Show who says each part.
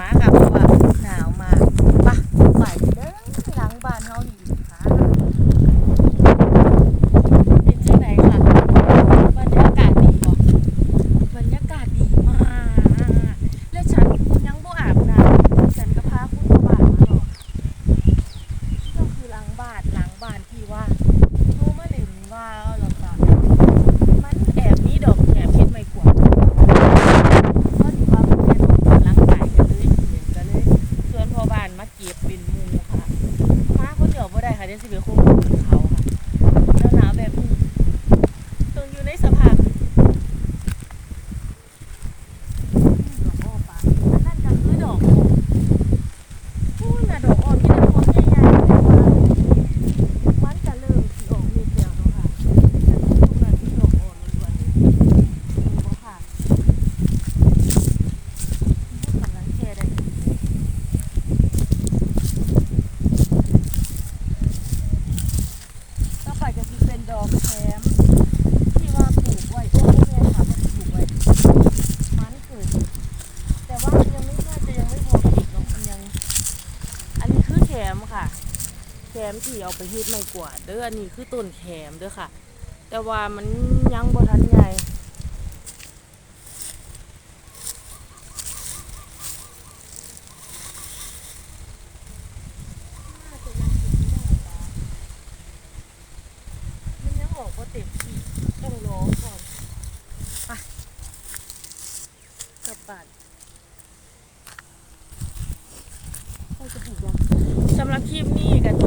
Speaker 1: มากับว่าหนาวมากปะไปเด้อหลังบ้านเฮาดีค่ะเป็นจังไดค่ะบรรยากาศดีบ่บรรยากาศดีมากแล้วฉันยังบ่อาบน้ำฉันก็พาคุณบ้านมาหรอกนี่ก็คือหลังบ้านหลังบ้านที่ว่าโทรมานึ่งว่าหรอ เก็บเป็นหมูค่ะมาคนเดียวบ่ได้ค่ะเดี๋ยวสิไปคุม มที่เอาไปเฮ็ดไม่กวาดเด้ออันนี้คือต้นแขมเด้อค่ะ แต่ว่ามันยังบ่ทันใหญ่มันยังออกบ่เต็มที่ต้องรอก่อนไปกลับบ้าน หรับคีบปนี้กัน